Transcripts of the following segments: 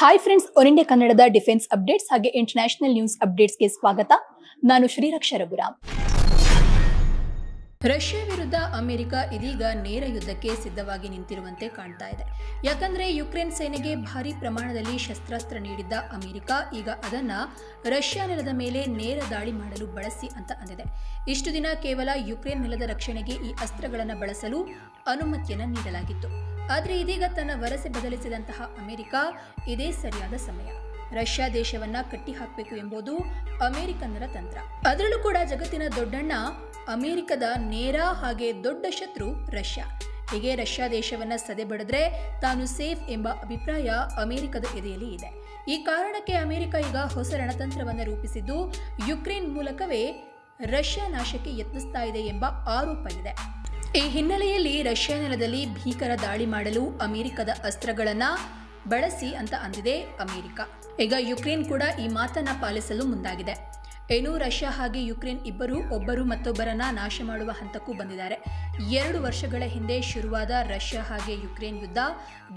Hi friends one India ಕನ್ನಡದ defence updates ಹಾಗೆ international news ಅಪ್ಡೇಟ್ಸ್ಗೆ ಸ್ವಾಗತ. ನಾನು ಶ್ರೀರಕ್ಷ ರಘುರಾಮ್. ರಷ್ಯಾ ವಿರುದ್ಧ ಅಮೆರಿಕ ಇದೀಗ ನೇರ ಯುದ್ಧಕ್ಕೆ ಸಿದ್ಧವಾಗಿ ನಿಂತಿರುವಂತೆ ಕಾಣ್ತಾ ಇದೆ. ಯಾಕಂದ್ರೆ ಯುಕ್ರೇನ್ ಸೇನೆಗೆ ಭಾರಿ ಪ್ರಮಾಣದಲ್ಲಿ ಶಸ್ತ್ರಾಸ್ತ್ರ ನೀಡಿದ್ದ ಅಮೆರಿಕ, ಈಗ ಅದನ್ನ ರಷ್ಯಾ ನೆಲದ ಮೇಲೆ ನೇರ ದಾಳಿ ಮಾಡಲು ಬಳಸಿ ಅಂತ ಅಂದಿದೆ. ಇಷ್ಟು ದಿನ ಕೇವಲ ಯುಕ್ರೇನ್ ನೆಲದ ರಕ್ಷಣೆಗೆ ಈ ಅಸ್ತ್ರಗಳನ್ನು ಬಳಸಲು ಅನುಮತಿಯನ್ನು ನೀಡಲಾಗಿತ್ತು. ಆದರೆ ಇದೀಗ ತನ್ನ ವರಸೆ ಬದಲಿಸಿದಂತಹ ಅಮೆರಿಕ ಇದೇ ಸರಿಯಾದ ಸಮಯ. ರಷ್ಯಾ ದೇಶವನ್ನ ಕಟ್ಟಿ ಹಾಕಬೇಕು ಎಂಬುದು ಅಮೆರಿಕನ್ನರ ತಂತ್ರ. ಅದರಲ್ಲೂ ಕೂಡ ಜಗತ್ತಿನ ದೊಡ್ಡಣ್ಣ ಅಮೆರಿಕದ ನೇರ ಹಾಗೆ ದೊಡ್ಡ ಶತ್ರು ರಷ್ಯಾ. ಹೀಗೆ ರಷ್ಯಾ ದೇಶವನ್ನ ಸದೆಬಡಿದ್ರೆ ತಾನು ಸೇಫ್ ಎಂಬ ಅಭಿಪ್ರಾಯ ಅಮೆರಿಕದ ಎದೆಯಲ್ಲಿ ಇದೆ. ಈ ಕಾರಣಕ್ಕೆ ಅಮೆರಿಕ ಈಗ ಹೊಸ ರಣತಂತ್ರವನ್ನು ರೂಪಿಸಿದ್ದು ಯುಕ್ರೇನ್ ಮೂಲಕವೇ ರಷ್ಯಾ ನಾಶಕ್ಕೆ ಯತ್ನಿಸ್ತಾ ಇದೆ ಎಂಬ ಆರೋಪ ಇದೆ. ಈ ಹಿನ್ನೆಲೆಯಲ್ಲಿ ರಷ್ಯಾ ನೆಲದಲ್ಲಿ ಭೀಕರ ದಾಳಿ ಮಾಡಲು ಅಮೆರಿಕದ ಅಸ್ತ್ರಗಳನ್ನು ಬಳಸಿ ಅಂತ ಅಂದಿದೆ ಅಮೆರಿಕ. ಈಗ ಯುಕ್ರೇನ್ ಕೂಡ ಈ ಮಾತನ್ನ ಪಾಲಿಸಲು ಮುಂದಾಗಿದೆ. ಏನು, ರಷ್ಯಾ ಹಾಗೆ ಯುಕ್ರೇನ್ ಇಬ್ಬರು ಒಬ್ಬರು ಮತ್ತೊಬ್ಬರನ್ನ ನಾಶ ಮಾಡುವ ಹಂತಕ್ಕೂ ಬಂದಿದ್ದಾರೆ. ಎರಡು ವರ್ಷಗಳ ಹಿಂದೆ ಶುರುವಾದ ರಷ್ಯಾ ಹಾಗೆ ಯುಕ್ರೇನ್ ಯುದ್ಧ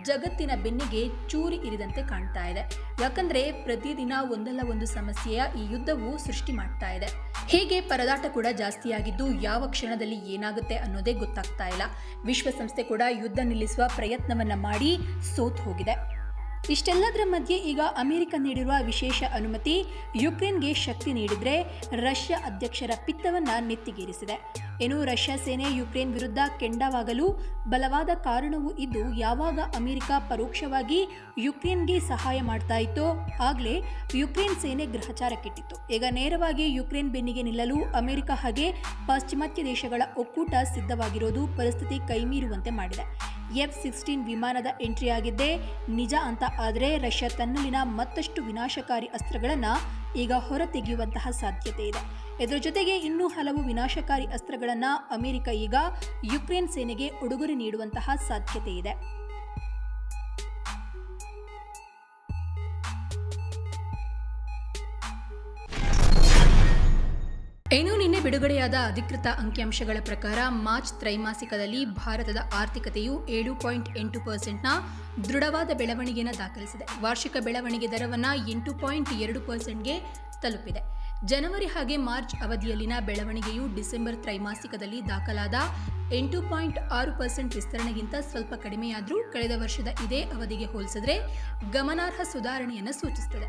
ಜಗತ್ತಿನ ಬೆನ್ನಿಗೆ ಚೂರಿ ಇರಿದಂತೆ ಕಾಣ್ತಾ ಇದೆ. ಯಾಕಂದ್ರೆ ಪ್ರತಿದಿನ ಒಂದಲ್ಲ ಒಂದು ಸಮಸ್ಯೆಯ ಈ ಯುದ್ಧವು ಸೃಷ್ಟಿ ಮಾಡ್ತಾ ಇದೆ. ಹೀಗೆ ಪರದಾಟ ಕೂಡ ಜಾಸ್ತಿಯಾಗಿದ್ದು ಯಾವ ಕ್ಷಣದಲ್ಲಿ ಏನಾಗುತ್ತೆ ಅನ್ನೋದೇ ಗೊತ್ತಾಗ್ತಾ ಇಲ್ಲ. ವಿಶ್ವಸಂಸ್ಥೆ ಕೂಡ ಯುದ್ಧ ನಿಲ್ಲಿಸುವ ಪ್ರಯತ್ನವನ್ನ ಮಾಡಿ ಸೋತ್ ಹೋಗಿದೆ. ಇಷ್ಟೆಲ್ಲದರ ಮಧ್ಯೆ ಈಗ ಅಮೆರಿಕ ನೀಡಿರುವ ವಿಶೇಷ ಅನುಮತಿ ಯುಕ್ರೇನ್ಗೆ ಶಕ್ತಿ ನೀಡಿದ್ರೆ ರಷ್ಯಾ ಅಧ್ಯಕ್ಷರ ಪಿತ್ತವನ್ನ ನೆತ್ತಿಗೇರಿಸಿದೆ. ಏನು ರಷ್ಯಾ ಸೇನೆ ಯುಕ್ರೇನ್ ವಿರುದ್ಧ ಕೆಂಡವಾಗಲು ಬಲವಾದ ಕಾರಣವೂ ಇದ್ದು ಯಾವಾಗ ಅಮೆರಿಕ ಪರೋಕ್ಷವಾಗಿ ಯುಕ್ರೇನ್ಗೆ ಸಹಾಯ ಮಾಡ್ತಾ ಇತ್ತೋ ಆಗಲೇ ಯುಕ್ರೇನ್ ಸೇನೆ ಗ್ರಹಚಾರಕ್ಕಿಟ್ಟಿತ್ತು. ಈಗ ನೇರವಾಗಿ ಯುಕ್ರೇನ್ ಬೆನ್ನಿಗೆ ನಿಲ್ಲಲು ಅಮೆರಿಕ ಹಾಗೆ ಪಾಶ್ಚಿಮಾತ್ಯ ದೇಶಗಳ ಒಕ್ಕೂಟ ಸಿದ್ಧವಾಗಿರೋದು ಪರಿಸ್ಥಿತಿ ಕೈಮೀರುವಂತೆ ಮಾಡಿದೆ. ಎಫ್ ಸಿಕ್ಸ್ಟೀನ್ ವಿಮಾನದ ಎಂಟ್ರಿ ಆಗಿದ್ದೇ ನಿಜ ಅಂತ ಆದರೆ ರಷ್ಯಾ ತನ್ನಲ್ಲಿನ ಮತ್ತಷ್ಟು ವಿನಾಶಕಾರಿ ಅಸ್ತ್ರಗಳನ್ನು ಈಗ ಹೊರತೆಗೆಯುವಂತಹ ಸಾಧ್ಯತೆ ಇದೆ. ಇದರ ಜೊತೆಗೆ ಇನ್ನೂ ಹಲವು ವಿನಾಶಕಾರಿ ಅಸ್ತ್ರಗಳನ್ನು ಅಮೆರಿಕ ಈಗ ಯುಕ್ರೇನ್ ಸೇನೆಗೆ ಉಡುಗೊರೆ ನೀಡುವಂತಹ ಸಾಧ್ಯತೆ ಇದೆ. ಬಿಡುಗಡೆಯಾದ ಅಧಿಕೃತ ಅಂಕಿಅಂಶಗಳ ಪ್ರಕಾರ ಮಾರ್ಚ್ ತ್ರೈಮಾಸಿಕದಲ್ಲಿ ಭಾರತದ ಆರ್ಥಿಕತೆಯು ಏಳು ಪಾಯಿಂಟ್ ಎಂಟು ಪರ್ಸೆಂಟ್ನ ದೃಢವಾದ ಬೆಳವಣಿಗೆಯನ್ನು ದಾಖಲಿಸಿದೆ. ವಾರ್ಷಿಕ ಬೆಳವಣಿಗೆ ದರವನ್ನು ಎಂಟು ಪಾಯಿಂಟ್ ಎರಡು ಪರ್ಸೆಂಟ್ಗೆ ತಲುಪಿದೆ. ಜನವರಿ ಹಾಗೆ ಮಾರ್ಚ್ ಅವಧಿಯಲ್ಲಿನ ಬೆಳವಣಿಗೆಯು ಡಿಸೆಂಬರ್ ತ್ರೈಮಾಸಿಕದಲ್ಲಿ ದಾಖಲಾದ ಎಂಟು ಪಾಯಿಂಟ್ ಆರು ಪರ್ಸೆಂಟ್ ವಿಸ್ತರಣೆಗಿಂತ ಸ್ವಲ್ಪ ಕಡಿಮೆಯಾದರೂ ಕಳೆದ ವರ್ಷದ ಇದೇ ಅವಧಿಗೆ ಹೋಲಿಸಿದ್ರೆ ಗಮನಾರ್ಹ ಸುಧಾರಣೆಯನ್ನು ಸೂಚಿಸುತ್ತದೆ.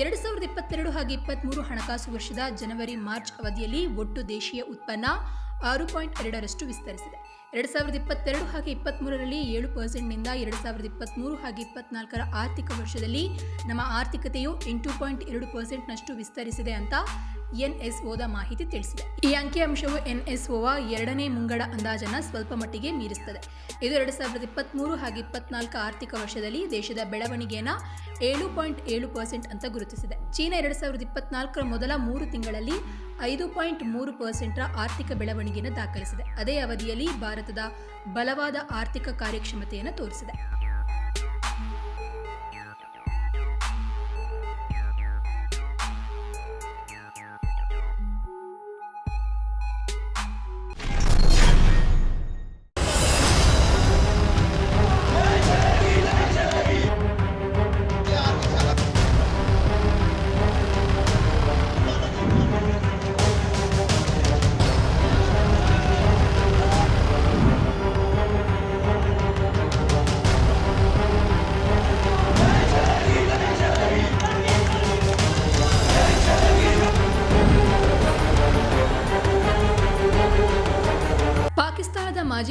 ಎರಡು ಸಾವಿರದ ಇಪ್ಪತ್ತೆರಡು ಹಾಗೆ ಇಪ್ಪತ್ತ್ಮೂರು ಹಣಕಾಸು ವರ್ಷದ ಜನವರಿ ಮಾರ್ಚ್ ಅವಧಿಯಲ್ಲಿ ಒಟ್ಟು ದೇಶೀಯ ಉತ್ಪನ್ನ ಆರು ಪಾಯಿಂಟ್ ಎರಡರಷ್ಟು ವಿಸ್ತರಿಸಿದೆ. ಎರಡು ಸಾವಿರದ ಇಪ್ಪತ್ತೆರಡು ಹಾಗೆ ಇಪ್ಪತ್ತ್ಮೂರರಲ್ಲಿ ಏಳು ಪರ್ಸೆಂಟ್ನಿಂದ ಎರಡು ಸಾವಿರದ ಇಪ್ಪತ್ತ್ಮೂರು ಹಾಗೆ ಇಪ್ಪತ್ನಾಲ್ಕರ ಆರ್ಥಿಕ ವರ್ಷದಲ್ಲಿ ನಮ್ಮ ಆರ್ಥಿಕತೆಯು ಎಂಟು ಪಾಯಿಂಟ್ ಎರಡು ಪರ್ಸೆಂಟ್ನಷ್ಟು ವಿಸ್ತರಿಸಿದೆ ಅಂತ ಎನ್ ಎಸ್ ಒದ ಮಾಹಿತಿ ತಿಳಿಸಿದೆ. ಈ ಅಂಕಿಅಂಶವು ಎನ್ಎಸ್ಒವ ಎರಡನೇ ಮುಂಗಡ ಅಂದಾಜನ್ನು ಸ್ವಲ್ಪ ಮಟ್ಟಿಗೆ ಮೀರಿಸುತ್ತದೆ ಇದು ಎರಡು ಸಾವಿರದ ಇಪ್ಪತ್ತ್ಮೂರು ಹಾಗೆ ಇಪ್ಪತ್ನಾಲ್ಕು ಆರ್ಥಿಕ ವರ್ಷದಲ್ಲಿ ದೇಶದ ಬೆಳವಣಿಗೆಯನ್ನು ಏಳು ಪಾಯಿಂಟ್ ಏಳು ಪರ್ಸೆಂಟ್ ಅಂತ ಗುರುತಿಸಿದೆ. ಚೀನಾ ಎರಡು ಸಾವಿರದ ಇಪ್ಪತ್ನಾಲ್ಕರ ಮೊದಲ ಮೂರು ತಿಂಗಳಲ್ಲಿ ಐದು ಪಾಯಿಂಟ್ ಮೂರು ಪರ್ಸೆಂಟ್ರ ಆರ್ಥಿಕ ಬೆಳವಣಿಗೆಯನ್ನು ದಾಖಲಿಸಿದೆ. ಅದೇ ಅವಧಿಯಲ್ಲಿ ಭಾರತದ ಬಲವಾದ ಆರ್ಥಿಕ ಕಾರ್ಯಕ್ಷಮತೆಯನ್ನು ತೋರಿಸಿದೆ.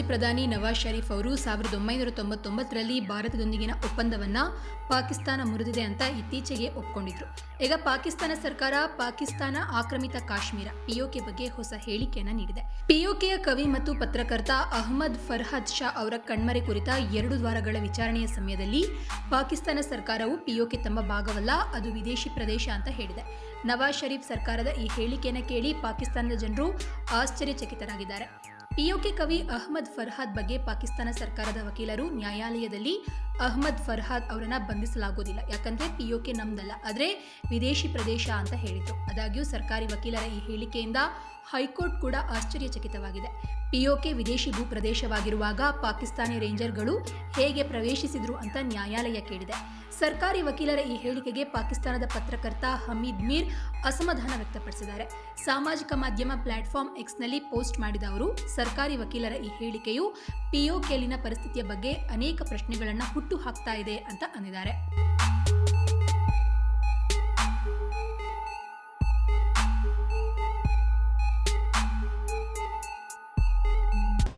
ಪ್ರಧಾನಿ ನವಾಜ್ ಷರೀಫ್ ಅವರು ಸಾವಿರದ ಒಂಬೈನೂರ ತೊಂಬತ್ತೊಂಬತ್ತರಲ್ಲಿ ಭಾರತದೊಂದಿಗಿನ ಒಪ್ಪಂದವನ್ನು ಪಾಕಿಸ್ತಾನ ಮುರಿದಿದೆ ಅಂತ ಇತ್ತೀಚೆಗೆ ಒಪ್ಕೊಂಡಿದ್ರು. ಈಗ ಪಾಕಿಸ್ತಾನ ಸರ್ಕಾರ ಪಾಕಿಸ್ತಾನ ಆಕ್ರಮಿತ ಕಾಶ್ಮೀರ ಪಿಒಕೆ ಬಗ್ಗೆ ಹೊಸ ಹೇಳಿಕೆಯನ್ನು ನೀಡಿದೆ. ಪಿಒಕೆಯ ಕವಿ ಮತ್ತು ಪತ್ರಕರ್ತ ಅಹ್ಮದ್ ಫರ್ಹದ್ ಶಾ ಅವರ ಕಣ್ಮರೆ ಕುರಿತ ಎರಡು ದ್ವಾರಗಳ ವಿಚಾರಣೆಯ ಸಮಯದಲ್ಲಿ ಪಾಕಿಸ್ತಾನ ಸರ್ಕಾರವು ಪಿಒಕೆ ತಮ್ಮ ಭಾಗವಲ್ಲ, ಅದು ವಿದೇಶಿ ಪ್ರದೇಶ ಅಂತ ಹೇಳಿದೆ. ನವಾಜ್ ಷರೀಫ್ ಸರ್ಕಾರದ ಈ ಹೇಳಿಕೆಯನ್ನು ಕೇಳಿ ಪಾಕಿಸ್ತಾನದ ಜನರು ಆಶ್ಚರ್ಯಚಕಿತರಾಗಿದ್ದಾರೆ. ಪಿಒಕೆ ಕವಿ ಅಹ್ಮದ್ ಫರ್ಹಾದ್ ಬಗ್ಗೆ ಪಾಕಿಸ್ತಾನ ಸರ್ಕಾರದ ವಕೀಲರು ನ್ಯಾಯಾಲಯದಲ್ಲಿ ಅಹ್ಮದ್ ಫರ್ಹಾದ್ ಅವರನ್ನ ಬಂಧಿಸಲಾಗೋದಿಲ್ಲ. ಯಾಕಂದ್ರೆ ಪಿಒಕೆ ನಮ್ದಲ್ಲ. ಆದರೆ ವಿದೇಶಿ ಪ್ರದೇಶ ಅಂತ ಹೇಳಿದರು. ಆದಾಗ್ಯೂ ಸರ್ಕಾರಿ ವಕೀಲರ ಈ ಹೇಳಿಕೆಯಿಂದ ಹೈಕೋರ್ಟ್ ಕೂಡ ಆಶ್ಚರ್ಯಚಕಿತವಾಗಿದೆ. ಪಿಒಕೆ ವಿದೇಶಿ ಭೂ ಪ್ರದೇಶವಾಗಿರುವಾಗ ಪಾಕಿಸ್ತಾನಿ ರೇಂಜರ್ಗಳು ಹೇಗೆ ಪ್ರವೇಶಿಸಿದ್ರು ಅಂತ ನ್ಯಾಯಾಲಯ ಕೇಳಿದೆ. ಸರ್ಕಾರಿ ವಕೀಲರ ಈ ಹೇಳಿಕೆಗೆ ಪಾಕಿಸ್ತಾನದ ಪತ್ರಕರ್ತ ಹಮೀದ್ ಮೀರ್ ಅಸಮಾಧಾನ ವ್ಯಕ್ತಪಡಿಸಿದ್ದಾರೆ. ಸಾಮಾಜಿಕ ಮಾಧ್ಯಮ ಪ್ಲಾಟ್ಫಾರ್ಮ್ ಎಕ್ಸ್ನಲ್ಲಿ ಪೋಸ್ಟ್ ಮಾಡಿದ ಅವರು, ಸರ್ಕಾರಿ ವಕೀಲರ ಈ ಹೇಳಿಕೆಯು ಪಿಒಕೆಯಲ್ಲಿನ ಪರಿಸ್ಥಿತಿಯ ಬಗ್ಗೆ ಅನೇಕ ಪ್ರಶ್ನೆಗಳನ್ನು ಹುಟ್ಟು ಹಾಕ್ತಾ ಇದೆ ಅಂತ ಅಂದಿದ್ದಾರೆ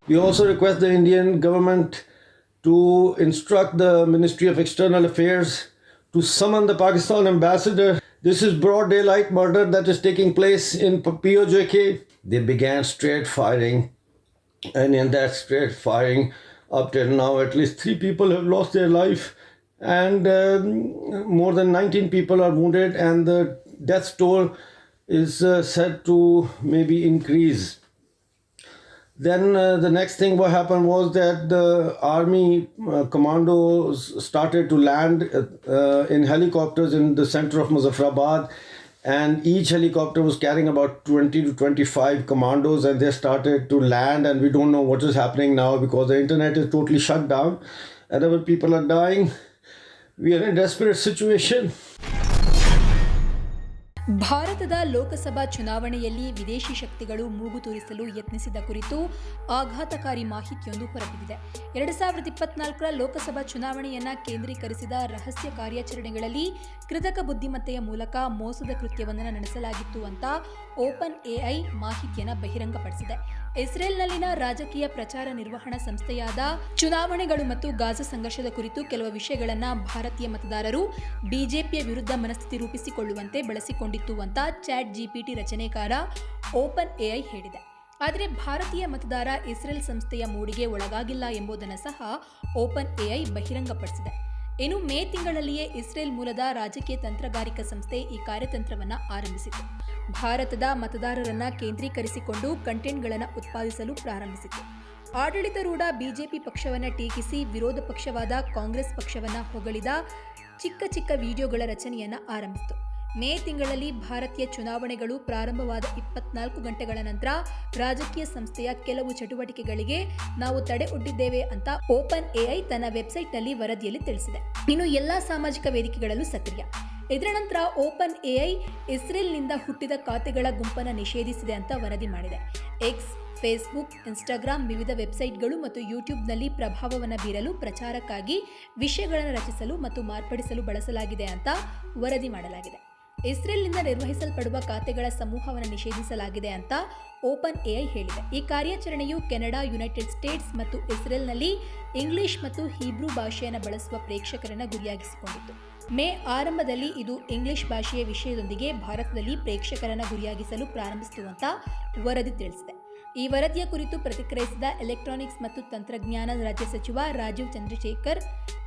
We also request the Indian government to instruct the Ministry of External Affairs to summon the Pakistan ambassador. This is broad daylight murder that is taking place in POJK. They began straight firing, and in that straight firing, up till now, at least three people have lost their life, and um, more than 19 people are wounded, and the death toll is uh, said to maybe increase. Then uh, the next thing what happened was that the army uh, commandos started to land uh, in helicopters in the center of Muzaffarabad, and each helicopter was carrying about 20 to 25 commandos, and they started to land. And we don't know what is happening now because the internet is totally shut down, and our people are dying. We are in a desperate situation. ಭಾರತದ ಲೋಕಸಭಾ ಚುನಾವಣೆಯಲ್ಲಿ ವಿದೇಶಿ ಶಕ್ತಿಗಳು ಮೂಗು ತೂರಿಸಲು ಯತ್ನಿಸಿದ ಕುರಿತು ಆಘಾತಕಾರಿ ಮಾಹಿತಿಯೊಂದು ಹೊರಬಿದ್ದಿದೆ. ಎರಡು ಸಾವಿರದ ಇಪ್ಪತ್ನಾಲ್ಕರ ಲೋಕಸಭಾ ಚುನಾವಣೆಯನ್ನ ಕೇಂದ್ರೀಕರಿಸಿದ ರಹಸ್ಯ ಕಾರ್ಯಾಚರಣೆಗಳಲ್ಲಿ ಕೃತಕ ಬುದ್ಧಿಮತ್ತೆಯ ಮೂಲಕ ಮೋಸದ ಕೃತ್ಯವೊಂದನ್ನು ನಡೆಸಲಾಗಿತ್ತು ಅಂತ ಓಪನ್ ಎಐ ಮಾಹಿತಿಯನ್ನು ಬಹಿರಂಗಪಡಿಸಿದೆ. ಇಸ್ರೇಲ್ನಲ್ಲಿನ ರಾಜಕೀಯ ಪ್ರಚಾರ ನಿರ್ವಹಣಾ ಸಂಸ್ಥೆಯಾದ ಚುನಾವಣೆಗಳು ಮತ್ತು ಗಾಜಾ ಸಂಘರ್ಷದ ಕುರಿತು ಕೆಲವು ವಿಷಯಗಳನ್ನು ಭಾರತೀಯ ಮತದಾರರು ಬಿಜೆಪಿಯ ವಿರುದ್ಧ ಮನಸ್ಥಿತಿ ರೂಪಿಸಿಕೊಳ್ಳುವಂತೆ ಬಳಸಿಕೊಂಡಿತ್ತು ಅಂತ ಚಾಟ್ ಜಿಪಿಟಿ ರಚನೆಕಾರ ಓಪನ್ ಎಐ ಹೇಳಿದೆ. ಆದರೆ ಭಾರತೀಯ ಮತದಾರ ಇಸ್ರೇಲ್ ಸಂಸ್ಥೆಯ ಮೂಡಿಗೆ ಒಳಗಾಗಿಲ್ಲ ಎಂಬುದನ್ನು ಸಹ ಓಪನ್ ಎಐ ಬಹಿರಂಗಪಡಿಸಿದೆ. ಇನ್ನು ಮೇ ತಿಂಗಳಲ್ಲಿಯೇ ಇಸ್ರೇಲ್ ಮೂಲದ ರಾಜಕೀಯ ತಂತ್ರಗಾರಿಕಾ ಸಂಸ್ಥೆ ಈ ಕಾರ್ಯತಂತ್ರವನ್ನು ಆರಂಭಿಸಿತು. ಭಾರತದ ಮತದಾರರನ್ನ ಕೇಂದ್ರೀಕರಿಸಿಕೊಂಡು ಕಂಟೆಂಟ್ಗಳನ್ನು ಉತ್ಪಾದಿಸಲು ಪ್ರಾರಂಭಿಸಿತು. ಆಡಳಿತಾರೂಢ ಬಿಜೆಪಿ ಪಕ್ಷವನ್ನು ಟೀಕಿಸಿ ವಿರೋಧ ಪಕ್ಷವಾದ ಕಾಂಗ್ರೆಸ್ ಪಕ್ಷವನ್ನು ಹೊಗಳಿದ ಚಿಕ್ಕ ಚಿಕ್ಕ ವಿಡಿಯೋಗಳ ರಚನೆಯನ್ನು ಆರಂಭಿಸಿತು. ಮೇ ತಿಂಗಳಲ್ಲಿ ಭಾರತೀಯ ಚುನಾವಣೆಗಳು ಪ್ರಾರಂಭವಾದ ಇಪ್ಪತ್ನಾಲ್ಕು ಗಂಟೆಗಳ ನಂತರ ರಾಜಕೀಯ ಸಂಸ್ಥೆಯ ಕೆಲವು ಚಟುವಟಿಕೆಗಳಿಗೆ ನಾವು ತಡೆ ಒಡ್ಡಿದ್ದೇವೆ ಅಂತ ಓಪನ್ ಎಐ ತನ್ನ ವೆಬ್ಸೈಟ್ನಲ್ಲಿ ವರದಿಯಲ್ಲಿ ತಿಳಿಸಿದೆ. ಇನ್ನು ಎಲ್ಲಾ ಸಾಮಾಜಿಕ ವೇದಿಕೆಗಳಲ್ಲೂ ಸಕ್ರಿಯ. ಇದರ ನಂತರ ಓಪನ್ ಎಐ ಇಸ್ರೇಲ್ನಿಂದ ಹುಟ್ಟಿದ ಖಾತೆಗಳ ಗುಂಪನ್ನು ನಿಷೇಧಿಸಿದೆ ಅಂತ ವರದಿ ಮಾಡಿದೆ. ಎಕ್ಸ್ ಫೇಸ್ಬುಕ್ ಇನ್ಸ್ಟಾಗ್ರಾಮ್ ವಿವಿಧ ವೆಬ್ಸೈಟ್ಗಳು ಮತ್ತು ಯೂಟ್ಯೂಬ್ನಲ್ಲಿ ಪ್ರಭಾವವನ್ನು ಬೀರಲು, ಪ್ರಚಾರಕ್ಕಾಗಿ ವಿಷಯಗಳನ್ನು ರಚಿಸಲು ಮತ್ತು ಮಾರ್ಪಡಿಸಲು ಬಳಸಲಾಗಿದೆ ಅಂತ ವರದಿ ಮಾಡಲಾಗಿದೆ. ಇಸ್ರೇಲ್ನಿಂದ ನಿರ್ವಹಿಸಲ್ಪಡುವ ಖಾತೆಗಳ ಸಮೂಹವನ್ನು ನಿಷೇಧಿಸಲಾಗಿದೆ ಅಂತ ಓಪನ್ ಎಐ ಹೇಳಿದೆ. ಈ ಕಾರ್ಯಾಚರಣೆಯು ಕೆನಡಾ, ಯುನೈಟೆಡ್ ಸ್ಟೇಟ್ಸ್ ಮತ್ತು ಇಸ್ರೇಲ್ನಲ್ಲಿ ಇಂಗ್ಲಿಷ್ ಮತ್ತು ಹೀಬ್ರೂ ಭಾಷೆಯನ್ನು ಬಳಸುವ ಪ್ರೇಕ್ಷಕರನ್ನು ಗುರಿಯಾಗಿಸಿಕೊಂಡಿತ್ತು. ಮೇ ಆರಂಭದಲ್ಲಿ ಇದು ಇಂಗ್ಲಿಷ್ ಭಾಷೆಯ ವಿಷಯದೊಂದಿಗೆ ಭಾರತದಲ್ಲಿ ಪ್ರೇಕ್ಷಕರನ್ನು ಗುರಿಯಾಗಿಸಲು ಪ್ರಾರಂಭಿಸಿತು ಅಂತ ವರದಿ ತಿಳಿಸಿದೆ. ಈ ವರದಿಯ ಕುರಿತು ಪ್ರತಿಕ್ರಿಯಿಸಿದ ಎಲೆಕ್ಟ್ರಾನಿಕ್ಸ್ ಮತ್ತು ತಂತ್ರಜ್ಞಾನ ರಾಜ್ಯ ಸಚಿವ ರಾಜೀವ್ ಚಂದ್ರಶೇಖರ್,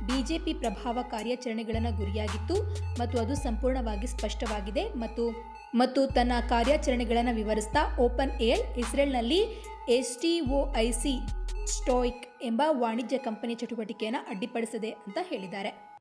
ಬಿಜೆಪಿ ಪ್ರಭಾವ ಕಾರ್ಯಾಚರಣೆಗಳನ್ನು ಗುರಿಯಾಗಿತ್ತು ಮತ್ತು ಅದು ಸಂಪೂರ್ಣವಾಗಿ ಸ್ಪಷ್ಟವಾಗಿದೆ ಮತ್ತು ಮತ್ತು ತನ್ನ ಕಾರ್ಯಾಚರಣೆಗಳನ್ನು ವಿವರಿಸ್ತಾ OpenAI ಇಸ್ರೇಲ್ನಲ್ಲಿ S T O I C Stoic ಎಂಬ ವಾಣಿಜ್ಯ ಕಂಪನಿ ಚಟುವಟಿಕೆಯನ್ನು ಅಡ್ಡಿಪಡಿಸಿದೆ ಅಂತ ಹೇಳಿದ್ದಾರೆ.